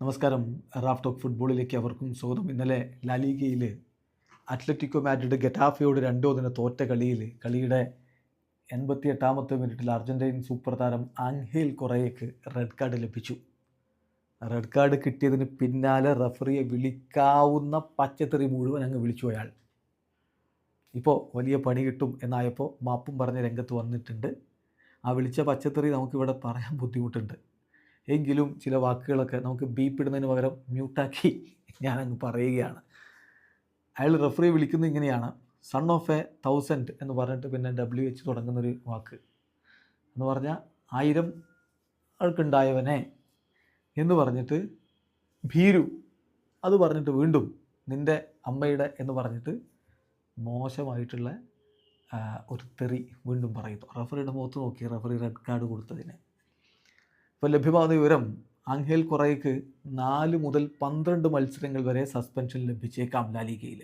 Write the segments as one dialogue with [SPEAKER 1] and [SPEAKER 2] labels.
[SPEAKER 1] നമസ്കാരം. Raf talk ഫുട്ബോളിലേക്ക് അവർക്കും സ്വാഗതം. ഇന്നലെ ലാലിഗയിൽ അത്ലറ്റിക്കോ മാഡ്രിഡ് ഗെറ്റാഫയോട് രണ്ടോ ദിന തോറ്റ കളിയിൽ കളിയുടെ എൺപത്തി എട്ടാമത്തെ മിനിറ്റിൽ അർജന്റീൻ സൂപ്പർ താരം ആംഹേൽ കൊറേയ്ക്ക് റെഡ് കാർഡ് ലഭിച്ചു. റെഡ് കാർഡ് കിട്ടിയതിന് പിന്നാലെ റഫറിയെ വിളിക്കാവുന്ന പച്ചത്തെറി മുഴുവൻ അങ്ങ് വിളിച്ചു അയാൾ. ഇപ്പോൾ വലിയ പണി കിട്ടും എന്നായപ്പോൾ മാപ്പും പറഞ്ഞ് രംഗത്ത് വന്നിട്ടുണ്ട്. ആ വിളിച്ച പച്ചത്തെറി നമുക്കിവിടെ പറയാൻ ബുദ്ധിമുട്ടുണ്ട്. എങ്കിലും ചില വാക്കുകളൊക്കെ നമുക്ക് ബീപ്പിടുന്നതിന് പകരം മ്യൂട്ടാക്കി ഞാനങ്ങ് പറയുകയാണ്. അയാൾ റെഫറി വിളിക്കുന്നത് ഇങ്ങനെയാണ്. സൺ ഓഫ് എ തൗസൻഡ് എന്ന് പറഞ്ഞിട്ട് പിന്നെ ഡബ്ല്യു എച്ച് തുടങ്ങുന്നൊരു വാക്ക്. എന്ന് പറഞ്ഞാൽ ആയിരം ആൾക്കുണ്ടായവനെ എന്ന് പറഞ്ഞിട്ട് ഭീരു അത് പറഞ്ഞിട്ട് വീണ്ടും നിന്റെ അമ്മയുടെ എന്ന് പറഞ്ഞിട്ട് മോശമായിട്ടുള്ള ഒരു തെറി വീണ്ടും പറയുന്നു. റഫറിയുടെ മുഖത്ത് നോക്കി റഫറി റെഡ് കാർഡ് കൊടുത്തതിന്. ഇപ്പോൾ ലഭ്യമാകുന്ന വിവരം ആംഹേൽ കുറയ്ക്ക് നാല് മുതൽ പന്ത്രണ്ട് മത്സരങ്ങൾ വരെ സസ്പെൻഷൻ ലഭിച്ചേക്കാം ലാലിഗയിൽ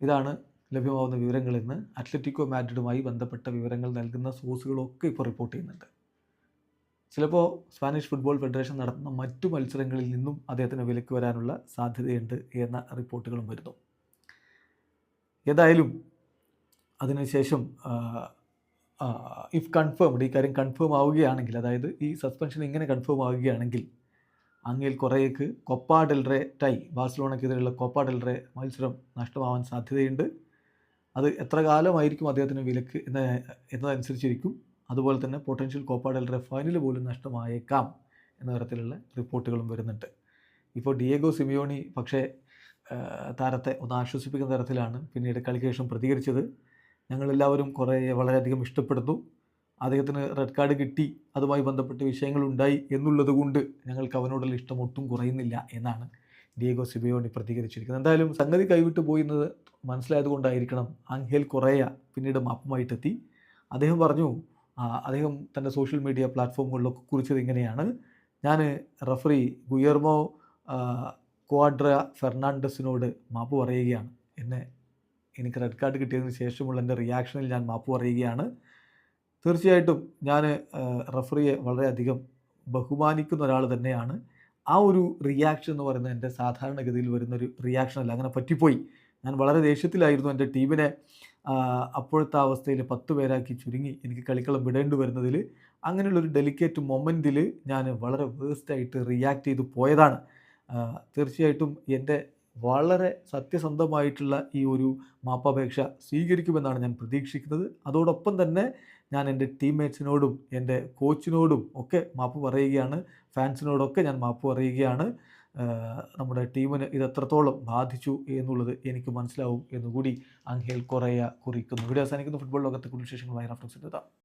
[SPEAKER 1] ഇതാണ് ലഭ്യമാകുന്ന വിവരങ്ങൾ ഇന്ന്. അത്ലറ്റിക്കോ മാഡ്രിഡുമായി ബന്ധപ്പെട്ട വിവരങ്ങൾ നൽകുന്ന സോഴ്സുകളൊക്കെ ഇപ്പോൾ റിപ്പോർട്ട് ചെയ്യുന്നുണ്ട്. ചിലപ്പോൾ സ്പാനിഷ് ഫുട്ബോൾ ഫെഡറേഷൻ നടത്തുന്ന മറ്റു മത്സരങ്ങളിൽ നിന്നും അദ്ദേഹത്തിന് വിലക്ക് വരാനുള്ള സാധ്യതയുണ്ട് എന്ന റിപ്പോർട്ടുകളും വരുന്നു. ഏതായാലും അതിനുശേഷം ഇഫ് കൺഫേംഡ് ഈ കാര്യം കൺഫേം ആവുകയാണെങ്കിൽ അതായത് ഈ സസ്പെൻഷൻ ഇങ്ങനെ കൺഫേം ആവുകയാണെങ്കിൽ അങ്ങേൽ കുറേക്ക് കൊപ്പ ഡെൽറെ ടൈ ബാഴ്സലോണക്കെതിരെയുള്ള കൊപ്പ ഡെൽറെ മത്സരം നഷ്ടമാവാൻ സാധ്യതയുണ്ട്. അത് എത്ര കാലമായിരിക്കും അദ്ദേഹത്തിന് വിലക്ക് എന്ന എന്നതനുസരിച്ചിരിക്കും. അതുപോലെ തന്നെ പൊട്ടൻഷ്യൽ കോപ്പ ഡെൽറെ ഫൈനൽ പോലും നഷ്ടമായേക്കാം എന്ന തരത്തിലുള്ള റിപ്പോർട്ടുകളും വരുന്നുണ്ട്. ഇപ്പോൾ ഡിയേഗോ സിമിയോണി പക്ഷേ താരത്തെ ഒന്ന് ആശ്വസിപ്പിക്കുന്ന തരത്തിലാണ് പിന്നീട് കളിക്ക് പ്രതികരിച്ചത്. ഞങ്ങളെല്ലാവരും കുറേ വളരെയധികം ഇഷ്ടപ്പെടുന്നു. അദ്ദേഹത്തിന് റെഡ് കാർഡ് കിട്ടി. അതുമായി ബന്ധപ്പെട്ട് വിഷയങ്ങളുണ്ടായി എന്നുള്ളത് കൊണ്ട് ഞങ്ങൾക്ക് അവനോടുള്ള ഇഷ്ടം ഒട്ടും കുറയുന്നില്ല എന്നാണ് ഡിയേഗോ സിബിയോണി പ്രതികരിച്ചിരിക്കുന്നത്. എന്തായാലും സംഗതി കൈവിട്ട് മനസ്സിലായത് കൊണ്ടായിരിക്കണം ആംഗേൽ കൊറേയ പിന്നീട് മാപ്പുമായിട്ടെത്തി. അദ്ദേഹം പറഞ്ഞു അദ്ദേഹം തന്റെ സോഷ്യൽ മീഡിയ പ്ലാറ്റ്ഫോമുകളിലൊക്കെ കുറിച്ചത് ഇങ്ങനെയാണ്. ഞാൻ റഫറി ഗുയർമോ ക്വാഡ്ര ഫെർണാണ്ടസിനോട് മാപ്പ് പറയുകയാണ്. എന്നെ എനിക്ക് റെഡ് കാർഡ് കിട്ടിയതിന് ശേഷമുള്ള എന്റെ റിയാക്ഷനിൽ ഞാൻ മാപ്പ് പറയുകയാണ്. തീർച്ചയായിട്ടും ഞാൻ റഫറിയെ വളരെയധികം ബഹുമാനിക്കുന്ന ഒരാൾ തന്നെയാണ്. ആ ഒരു റിയാക്ഷൻ എന്ന് പറയുന്നത് എന്റെ സാധാരണഗതിയിൽ വരുന്നൊരു റിയാക്ഷൻ അല്ല. അങ്ങനെ പറ്റിപ്പോയി. ഞാൻ വളരെ ദേഷ്യത്തിലായിരുന്നു എന്റെ ടീമിനെ അപ്പോഴത്തെ അവസ്ഥയിൽ പത്ത് പേരാക്കി ചുരുങ്ങി എനിക്ക് കളിക്കളം വിടേണ്ടി വരുന്നതിൽ അങ്ങനെയുള്ളൊരു ഡെലിക്കേറ്റ് മൊമെന്റിൽ ഞാൻ വളരെ വേസ്റ്റായിട്ട് റിയാക്ട് ചെയ്ത് പോയതാണ്. തീർച്ചയായിട്ടും എന്റെ വളരെ സത്യസന്ധമായിട്ടുള്ള ഈ ഒരു മാപ്പപേക്ഷ സ്വീകരിക്കുമെന്നാണ് ഞാൻ പ്രതീക്ഷിക്കുന്നത്. അതോടൊപ്പം തന്നെ ഞാൻ എന്റെ ടീംമേറ്റ്സിനോടും എന്റെ കോച്ചിനോടും ഒക്കെ മാപ്പ് പറയുകയാണ്. ഫാൻസിനോടൊക്കെ ഞാൻ മാപ്പ് പറയുകയാണ്. നമ്മുടെ ടീമിന് ഇത് എത്രത്തോളം ബാധിച്ചു എന്നുള്ളത് എനിക്ക് മനസ്സിലാവും എന്നുകൂടി അങ്കേൽ കൊറയ കുറിക്കുന്നു. ഇവിടെ അവസാനിക്കുന്ന. ഫുട്ബോൾ ലോകത്തെ കൂടുതൽ വിശേഷങ്ങൾ എത്താം.